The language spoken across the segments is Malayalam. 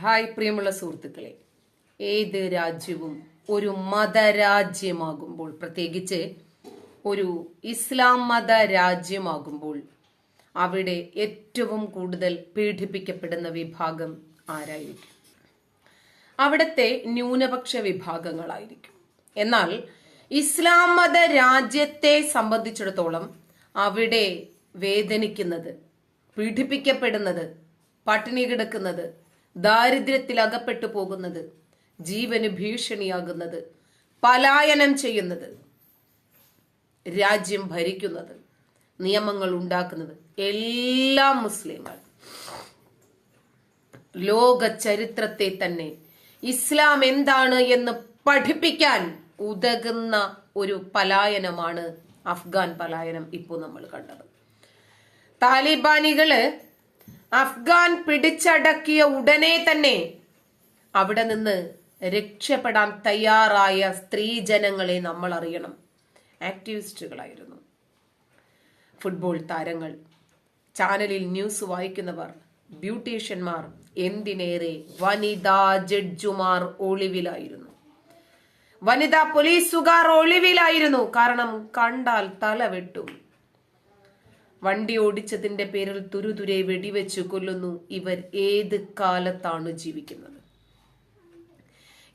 ഹായ് പ്രിയമുള്ള സുഹൃത്തുക്കളെ. ഏത് രാജ്യവും ഒരു മതരാജ്യമാകുമ്പോൾ പ്രത്യേകിച്ച് ഒരു ഇസ്ലാം മത രാജ്യമാകുമ്പോൾ അവിടെ ഏറ്റവും കൂടുതൽ പീഡിപ്പിക്കപ്പെടുന്ന വിഭാഗം ആരായിരിക്കും? അവിടുത്തെ ന്യൂനപക്ഷ വിഭാഗങ്ങളായിരിക്കും. എന്നാൽ ഇസ്ലാം മത രാജ്യത്തെ സംബന്ധിച്ചിടത്തോളം അവിടെ വേദനിക്കുന്നത് പീഡിപ്പിക്കപ്പെടുന്നത് പട്ടിണി കിടക്കുന്നത് ദാരിദ്ര്യത്തിൽ അകപ്പെട്ടു പോകുന്നത് ജീവന് ഭീഷണിയാകുന്നത് പലായനം ചെയ്യുന്നത് രാജ്യം ഭരിക്കുന്നത് നിയമങ്ങൾ ഉണ്ടാക്കുന്നത്. എല്ലാ മുസ്ലിങ്ങൾ ലോക ചരിത്രത്തെ തന്നെ ഇസ്ലാം എന്താണ് എന്ന് പഠിപ്പിക്കാൻ ഉതകുന്ന ഒരു പലായനമാണ് അഫ്ഗാൻ പലായനം ഇപ്പോൾ നമ്മൾ കണ്ടത്. താലിബാനികൾ അഫ്ഗാൻ പിടിച്ചടക്കിയ ഉടനെ തന്നെ അവിടെ നിന്ന് രക്ഷപ്പെടാൻ തയ്യാറായ സ്ത്രീജനങ്ങളെ നമ്മൾ അറിയണം. ആക്ടിവിസ്റ്റുകളായിരുന്നു. ഫുട്ബോൾ താരങ്ങൾ ചാനലിൽ ന്യൂസ് വായിക്കുന്നവർ ബ്യൂട്ടീഷ്യന്മാർ എന്തിനേറെ വനിതാ ജഡ്ജുമാർ ഒളിവിലായിരുന്നു. വനിതാ പോലീസുകാർ ഒളിവിലായിരുന്നു. കാരണം കണ്ടാൽ തല വെട്ടും വണ്ടി ഓടിച്ചതിന്റെ പേരിൽ തുരുതുരെ വെടിവെച്ചു കൊല്ലുന്നു ഇവർ ഏത് കാലത്താണ് ജീവിക്കുന്നത്?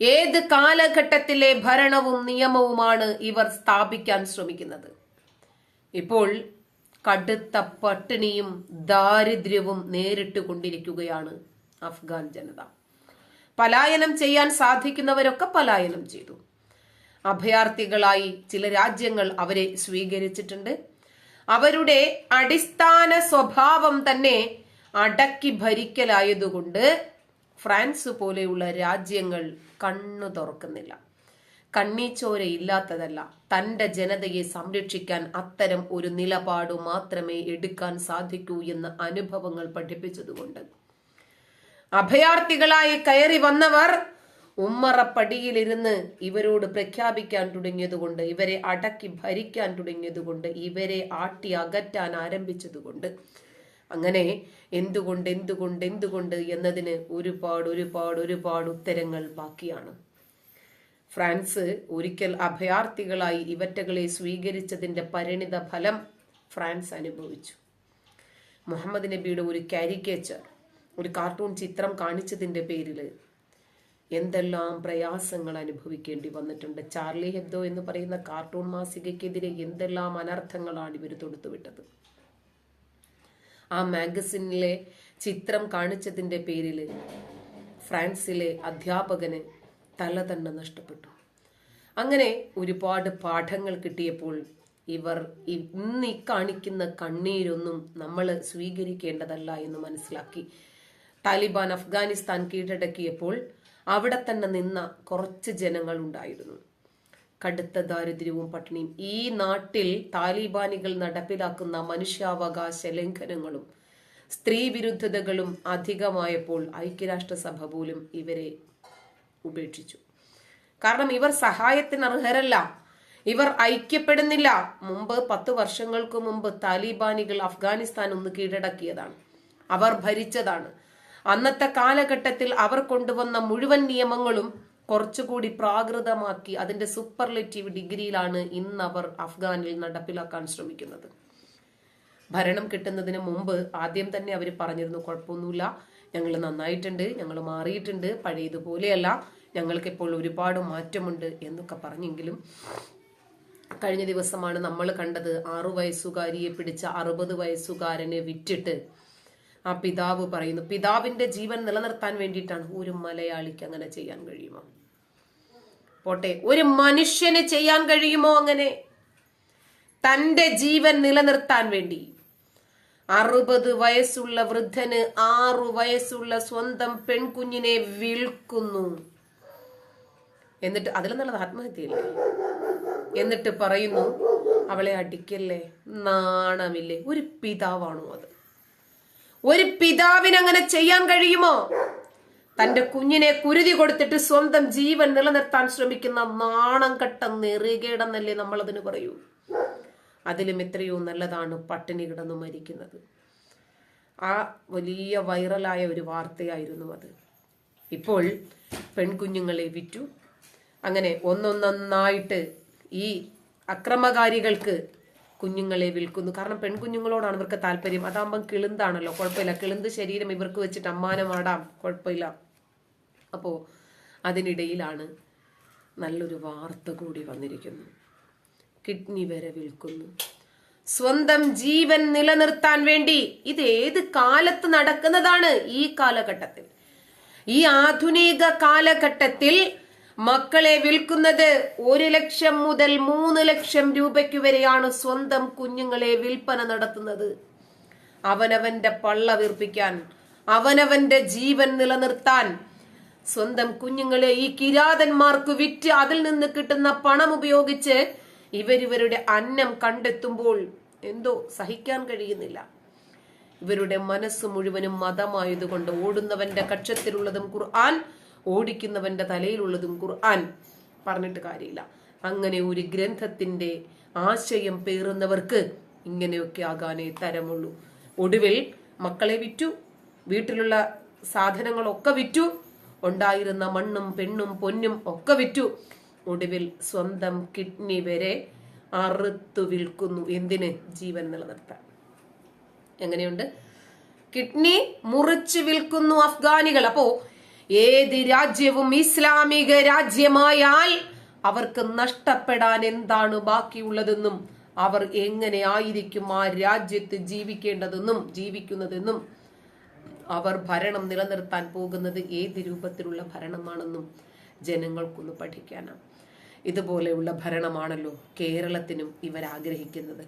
ഏത് കാലഘട്ടത്തിലെ ഭരണവും നിയമവുമാണ് ഇവർ സ്ഥാപിക്കാൻ ശ്രമിക്കുന്നത്? ഇപ്പോൾ കടുത്ത പട്ടിണിയും ദാരിദ്ര്യവും നേരിട്ട് കൊണ്ടിരിക്കുകയാണ് അഫ്ഗാൻ ജനത. പലായനം ചെയ്യാൻ സാധിക്കുന്നവരൊക്കെ പലായനം ചെയ്തു. അഭയാർത്ഥികളായി ചില രാജ്യങ്ങൾ അവരെ സ്വീകരിച്ചിട്ടുണ്ട്. അവരുടെ അടിസ്ഥാന സ്വഭാവം തന്നെ അടക്കി ഭരിക്കലായതുകൊണ്ട് ഫ്രാൻസ് പോലെയുള്ള രാജ്യങ്ങൾ കണ്ണു തുറക്കുന്നില്ല. കണ്ണീച്ചോര ഇല്ലാത്തതല്ല. തന്റെ ജനതയെ സംരക്ഷിക്കാൻ അത്തരം ഒരു നിലപാടു മാത്രമേ എടുക്കാൻ സാധിക്കൂ എന്ന അനുഭവങ്ങൾ പഠിപ്പിച്ചതുകൊണ്ട്. അഭയാർത്ഥികളായി കയറി വന്നവർ ഉമ്മറപ്പടിയിലിരുന്ന് ഇവരോട് പ്രഖ്യാപിക്കാൻ തുടങ്ങിയതുകൊണ്ട് ഇവരെ അടക്കി ഭരിക്കാൻ തുടങ്ങിയതുകൊണ്ട് ഇവരെ ആട്ടി അകറ്റാൻ ആരംഭിച്ചതുകൊണ്ട്. അങ്ങനെ എന്തുകൊണ്ട് എന്തുകൊണ്ട് എന്തുകൊണ്ട് എന്നതിന് ഒരുപാട് ഒരുപാട് ഒരുപാട് ഉത്തരങ്ങൾ ബാക്കിയാണ്. ഫ്രാൻസ് ഒരിക്കൽ അഭയാർത്ഥികളായി ഇവറ്റകളെ സ്വീകരിച്ചതിന്റെ പരിണിത ഫലം ഫ്രാൻസ് അനുഭവിച്ചു. മുഹമ്മദ് നബിയുടെ ഒരു കാരിക്കേച്ചർ ഒരു കാർട്ടൂൺ ചിത്രം കാണിച്ചതിന്റെ പേരിൽ എന്തെല്ലാം പ്രയാസങ്ങൾ അനുഭവിക്കേണ്ടി വന്നിട്ടുണ്ട്. ചാർലി ഹെബ്ദോ എന്ന് പറയുന്ന കാർട്ടൂൺ മാസികയ്ക്കെതിരെ എന്തെല്ലാം അനർത്ഥങ്ങളാണ് ഇവർ തൊടുത്തുവിട്ടത്. ആ മാഗസിനിലെ ചിത്രം കാണിച്ചതിന്റെ പേരിൽ ഫ്രാൻസിലെ അധ്യാപകന് തല തന്നെ നഷ്ടപ്പെട്ടു. അങ്ങനെ ഒരുപാട് പാഠങ്ങൾ കിട്ടിയപ്പോൾ ഇവർ ഇന്ന് ഈ കാണിക്കുന്ന കണ്ണീരൊന്നും നമ്മൾ സ്വീകരിക്കേണ്ടതല്ല എന്ന് മനസ്സിലാക്കി. താലിബാൻ അഫ്ഗാനിസ്ഥാൻ കീഴടക്കിയപ്പോൾ അവിടെ തന്നെ നിന്ന കുറച്ച് ജനങ്ങൾ ഉണ്ടായിരുന്നു. കടുത്ത ദാരിദ്ര്യവും പട്ടിണിയും. ഈ നാട്ടിൽ താലിബാനികൾ നടപ്പിലാക്കുന്ന മനുഷ്യാവകാശ ലംഘനങ്ങളും സ്ത്രീ വിരുദ്ധതകളും അധികമായപ്പോൾ ഐക്യരാഷ്ട്രസഭ പോലും ഇവരെ ഉപേക്ഷിച്ചു. കാരണം ഇവർ സഹായത്തിന് അർഹരല്ല. ഇവർ ഐക്യപ്പെടുന്നില്ല. മുമ്പ് പത്ത് വർഷങ്ങൾക്ക് മുമ്പ് താലിബാനികൾ അഫ്ഗാനിസ്ഥാൻ ഒന്ന് കീഴടക്കിയതാണ്. അവർ ഭരിച്ചതാണ്. അന്നത്തെ കാലഘട്ടത്തിൽ അവർ കൊണ്ടുവന്ന മുഴുവൻ നിയമങ്ങളും കുറച്ചുകൂടി പ്രാകൃതമാക്കി അതിന്റെ സൂപ്പർലെറ്റീവ് ഡിഗ്രിയിലാണ് ഇന്ന് അവർ അഫ്ഗാനിൽ നടപ്പിലാക്കാൻ ശ്രമിക്കുന്നത്. ഭരണം കിട്ടുന്നതിന് മുമ്പ് ആദ്യം തന്നെ അവർ പറഞ്ഞിരുന്നു കുഴപ്പമൊന്നുമില്ല ഞങ്ങൾ നന്നായിട്ടുണ്ട് ഞങ്ങൾ മാറിയിട്ടുണ്ട് പഴയതുപോലെയല്ല ഞങ്ങൾക്ക് ഇപ്പോൾ ഒരുപാട് മാറ്റമുണ്ട് എന്നൊക്കെ പറഞ്ഞെങ്കിലും കഴിഞ്ഞ ദിവസമാണ് നമ്മൾ കണ്ടത് ആറു വയസ്സുകാരിയെ പിടിച്ച അറുപത് വയസ്സുകാരനെ വിറ്റിട്ട് ആ പിതാവ് പറയുന്നു പിതാവിന്റെ ജീവൻ നിലനിർത്താൻ വേണ്ടിയിട്ടാണ് ഒരു മലയാളിക്ക് അങ്ങനെ ചെയ്യാൻ കഴിയുമോ? പോട്ടെ ഒരു മനുഷ്യന് ചെയ്യാൻ കഴിയുമോ അങ്ങനെ? തന്റെ ജീവൻ നിലനിർത്താൻ വേണ്ടി. അറുപത് വയസ്സുള്ള വൃദ്ധന് ആറു വയസ്സുള്ള സ്വന്തം പെൺകുഞ്ഞിനെ വിൽക്കുന്നു. എന്നിട്ട് അതിൽ നല്ലത് ആത്മഹത്യയില്ലേ? എന്നിട്ട് പറയുന്നു അവളെ അടിക്കല്ലേ? നാണമില്ലേ? ഒരു പിതാവാണോ അത്? ഒരു പിതാവിന് അങ്ങനെ ചെയ്യാൻ കഴിയുമോ? തന്റെ കുഞ്ഞിനെ കുരുതി കൊടുത്തിട്ട് സ്വന്തം ജീവൻ നിലനിർത്താൻ ശ്രമിക്കുന്ന നാണം കെട്ട നെറുകേടെന്നല്ലേ നമ്മൾ അതിന് പറയൂ. അതിലും എത്രയോ നല്ലതാണ് പട്ടിണി കിടന്ന് മരിക്കുന്നത്. ആ വലിയ വൈറലായ ഒരു വാർത്തയായിരുന്നു അത്. ഇപ്പോൾ പെൺകുഞ്ഞുങ്ങളെ വിറ്റു. അങ്ങനെ ഒന്നൊന്നായിട്ട് ഈ അക്രമകാരികൾക്ക് കുഞ്ഞുങ്ങളെ വിൽക്കുന്നു. കാരണം പെൺകുഞ്ഞുങ്ങളോടാണ് ഇവർക്ക് താല്പര്യം. അതാകുമ്പം കിളുന്താണല്ലോ കുഴപ്പമില്ല. കിളുന്ത് ശരീരം ഇവർക്ക് വെച്ചിട്ട് അമ്മാനമാടാം കുഴപ്പമില്ല. അപ്പോ അതിനിടയിലാണ് നല്ലൊരു വാർത്ത കൂടി വന്നിരിക്കുന്നു. കിഡ്നി വരെ വിൽക്കുന്നു. സ്വന്തം ജീവൻ നിലനിർത്താൻ വേണ്ടി ഇത് ഏത് കാലത്ത് നടക്കുന്നതാണ് ഈ കാലഘട്ടത്തിൽ? ഈ ആധുനിക കാലഘട്ടത്തിൽ മക്കളെ വിൽക്കുന്നത് ഒരു ലക്ഷം മുതൽ മൂന്ന് ലക്ഷം രൂപയ്ക്ക് വരെയാണ് സ്വന്തം കുഞ്ഞുങ്ങളെ വിൽപ്പന നടത്തുന്നത്. അവനവന്റെ പള്ള വീർപ്പിക്കാൻ അവനവന്റെ ജീവൻ നിലനിർത്താൻ സ്വന്തം കുഞ്ഞുങ്ങളെ ഈ കിരാതന്മാർക്ക് വിറ്റ് അതിൽ നിന്ന് കിട്ടുന്ന പണം ഉപയോഗിച്ച് ഇവരിവരുടെ അന്നം കണ്ടെത്തുമ്പോൾ എന്തോ സഹിക്കാൻ കഴിയുന്നില്ല. ഇവരുടെ മനസ്സ് മുഴുവനും മതമായതുകൊണ്ട് ഓടുന്നവന്റെ കക്ഷത്തിലുള്ളതും ഖുർആൻ ഓടിക്കുന്നവന്റെ തലയിലുള്ളതും ഖുർആൻ പറഞ്ഞിട്ട് കാര്യമില്ല. അങ്ങനെ ഒരു ഗ്രന്ഥത്തിന്റെ ആശയം പേറുന്നവർക്ക് ഇങ്ങനെയൊക്കെ ആകാനേ തരമുള്ളൂ. ഒടുവിൽ മക്കളെ വിറ്റു വീട്ടിലുള്ള സാധനങ്ങളൊക്കെ വിറ്റു ഉണ്ടായിരുന്ന മണ്ണും പെണ്ണും പൊന്നും ഒക്കെ വിറ്റു. ഒടുവിൽ സ്വന്തം കിഡ്നി വരെ അറുത്തു വിൽക്കുന്നു. എന്തിന്? ജീവൻ നിലനിർത്താൻ. എങ്ങനെയുണ്ട്? കിഡ്നി മുറിച്ചു വിൽക്കുന്നു അഫ്ഗാനികൾ. അപ്പോ ഏത് രാജ്യവും ഇസ്ലാമിക രാജ്യമായാൽ അവർക്ക് നഷ്ടപ്പെടാൻ എന്താണ് ബാക്കിയുള്ളതെന്നും അവർ എങ്ങനെ ആയിരിക്കും ആ രാജ്യത്ത് ജീവിക്കേണ്ടതെന്നും ജീവിക്കുന്നതെന്നും അവർ ഭരണം നിലനിർത്താൻ പോകുന്നത് ഏത് രൂപത്തിലുള്ള ഭരണമാണെന്നും ജനങ്ങൾക്കൊന്ന് പഠിക്കാനാണ് ഇതുപോലെയുള്ള ഭരണമാണല്ലോ കേരളത്തിനും ഇവർ ആഗ്രഹിക്കുന്നത്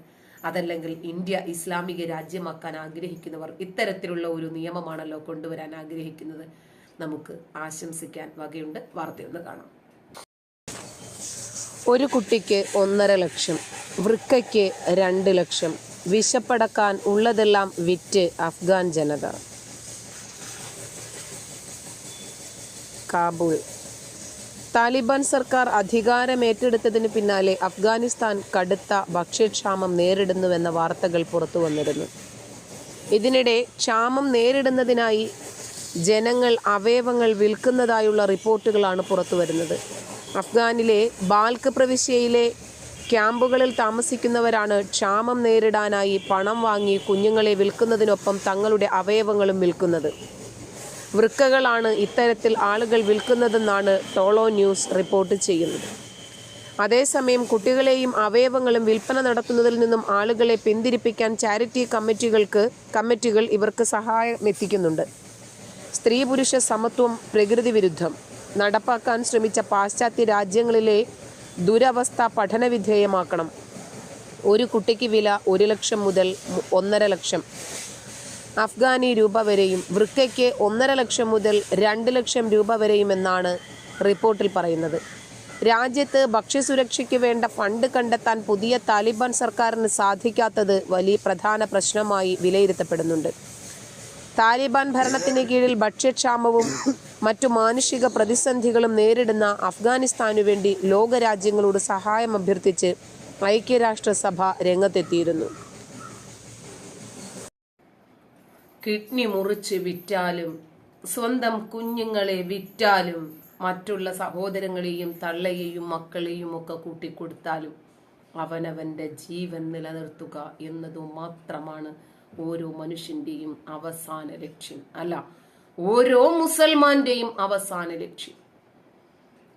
അതല്ലെങ്കിൽ ഇന്ത്യ ഇസ്ലാമിക രാജ്യമാക്കാൻ ആഗ്രഹിക്കുന്നവർ ഇത്തരത്തിലുള്ള ഒരു നിയമമാണല്ലോ കൊണ്ടുവരാൻ ആഗ്രഹിക്കുന്നത്. നമുക്ക് ആശംസിക്കാൻ വകയുണ്ട്. വാർത്തയൊന്ന് കാണാം. ഒരു കുട്ടിക്ക് ഒന്നര ലക്ഷം വൃക്കയ്ക്ക് രണ്ട് ലക്ഷം വിശപ്പടക്കാൻ ഉള്ളതെല്ലാം വിറ്റ് അഫ്ഗാൻ ജനത. കാബൂൾ. താലിബാൻ സർക്കാർ അധികാരം ഏറ്റെടുത്തതിന് പിന്നാലെ അഫ്ഗാനിസ്ഥാൻ കടുത്ത ഭക്ഷ്യക്ഷാമം നേരിടുന്നുവെന്ന വാർത്തകൾ പുറത്തു വന്നിരുന്നു ഇതിനിടെ ക്ഷാമം നേരിടുന്നതിനായി ജനങ്ങൾ അവയവങ്ങൾ വിൽക്കുന്നതായുള്ള റിപ്പോർട്ടുകളാണ് പുറത്തുവരുന്നത് അഫ്ഗാനിലെ ബാൽക്ക് പ്രവിശ്യയിലെ ക്യാമ്പുകളിൽ താമസിക്കുന്നവരാണ് ക്ഷാമം നേരിടാനായി പണം വാങ്ങി കുഞ്ഞുങ്ങളെ വിൽക്കുന്നതിനൊപ്പം തങ്ങളുടെ അവയവങ്ങളും വിൽക്കുന്നത്. വൃക്കകളാണ് ഇത്തരത്തിൽ ആളുകൾ വിൽക്കുന്നതെന്നാണ് ടോളോ ന്യൂസ് റിപ്പോർട്ട് ചെയ്യുന്നത്. അതേസമയം കുട്ടികളെയും അവയവങ്ങളും വിൽപ്പന നടത്തുന്നതിൽ നിന്നും ആളുകളെ പിന്തിരിപ്പിക്കാൻ ചാരിറ്റി കമ്മിറ്റികൾക്ക് കമ്മിറ്റികൾ ഇവർക്ക് സഹായം എത്തിക്കുന്നുണ്ട്. സ്ത്രീ പുരുഷ സമത്വം പ്രകൃതി വിരുദ്ധം നടപ്പാക്കാൻ ശ്രമിച്ച പാശ്ചാത്യ രാജ്യങ്ങളിലെ ദുരവസ്ഥ പഠനവിധേയമാക്കണം. ഒരു കുട്ടിക്ക് വില ഒരു ലക്ഷം മുതൽ ഒന്നര ലക്ഷം. അഫ്ഗാനി രൂപ വരെയും വൃക്കയ്ക്ക് ഒന്നര ലക്ഷം മുതൽ രണ്ട് ലക്ഷം രൂപ വരെയും എന്നാണ് റിപ്പോർട്ടിൽ പറയുന്നത്. രാജ്യത്ത് ഭക്ഷ്യസുരക്ഷയ്ക്ക് വേണ്ട ഫണ്ട് കണ്ടെത്താൻ പുതിയ താലിബാൻ സർക്കാരിന് സാധിക്കാത്തത് വലിയ പ്രധാന പ്രശ്നമായി വിലയിരുത്തപ്പെടുന്നുണ്ട്. താലിബാൻ ഭരണത്തിന് കീഴിൽ ഭക്ഷ്യക്ഷാമവും മറ്റു മാനുഷിക പ്രതിസന്ധികളും നേരിടുന്ന അഫ്ഗാനിസ്ഥാനു വേണ്ടി ലോകരാജ്യങ്ങളോട് സഹായം അഭ്യർത്ഥിച്ച് ഐക്യരാഷ്ട്രസഭ രംഗത്തെത്തിയിരുന്നു. കിഡ്നി മുറിച്ച് വിറ്റാലും സ്വന്തം കുഞ്ഞുങ്ങളെ വിറ്റാലും മറ്റുള്ള സഹോദരങ്ങളെയും തള്ളയെയും മക്കളെയും ഒക്കെ കൂട്ടിക്കൊടുത്താലും അവനവന്റെ ജീവൻ നിലനിർത്തുക എന്നതു മാത്രമാണ് ഓരോ മനുഷ്യന്റെയും അവസാന ലക്ഷ്യം. അല്ല ഓരോ മുസൽമാന്റെയും അവസാന ലക്ഷ്യം.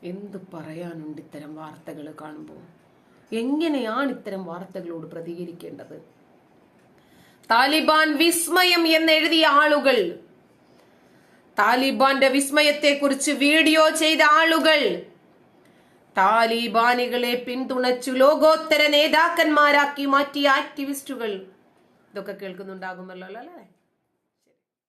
എന്ത് പറയാനുണ്ട് ഇത്തരം വാർത്തകൾ കാണുമ്പോൾ എങ്ങനെയാണ് ഇത്തരം വാർത്തകളോട് പ്രതികരിക്കേണ്ടത്? താലിബാൻ വിസ്മയം എന്ന് എഴുതിയ ആളുകൾ താലിബാന്റെ വിസ്മയത്തെക്കുറിച്ച് വീഡിയോ ചെയ്ത ആളുകൾ താലിബാനികളെ പിന്തുണച്ചു ലോകോത്തര നേതാക്കന്മാരാക്കി മാറ്റിയ ആക്ടിവിസ്റ്റുകൾ ഇതൊക്കെ കേൾക്കുന്നുണ്ടാകുമല്ലോ അല്ലേ?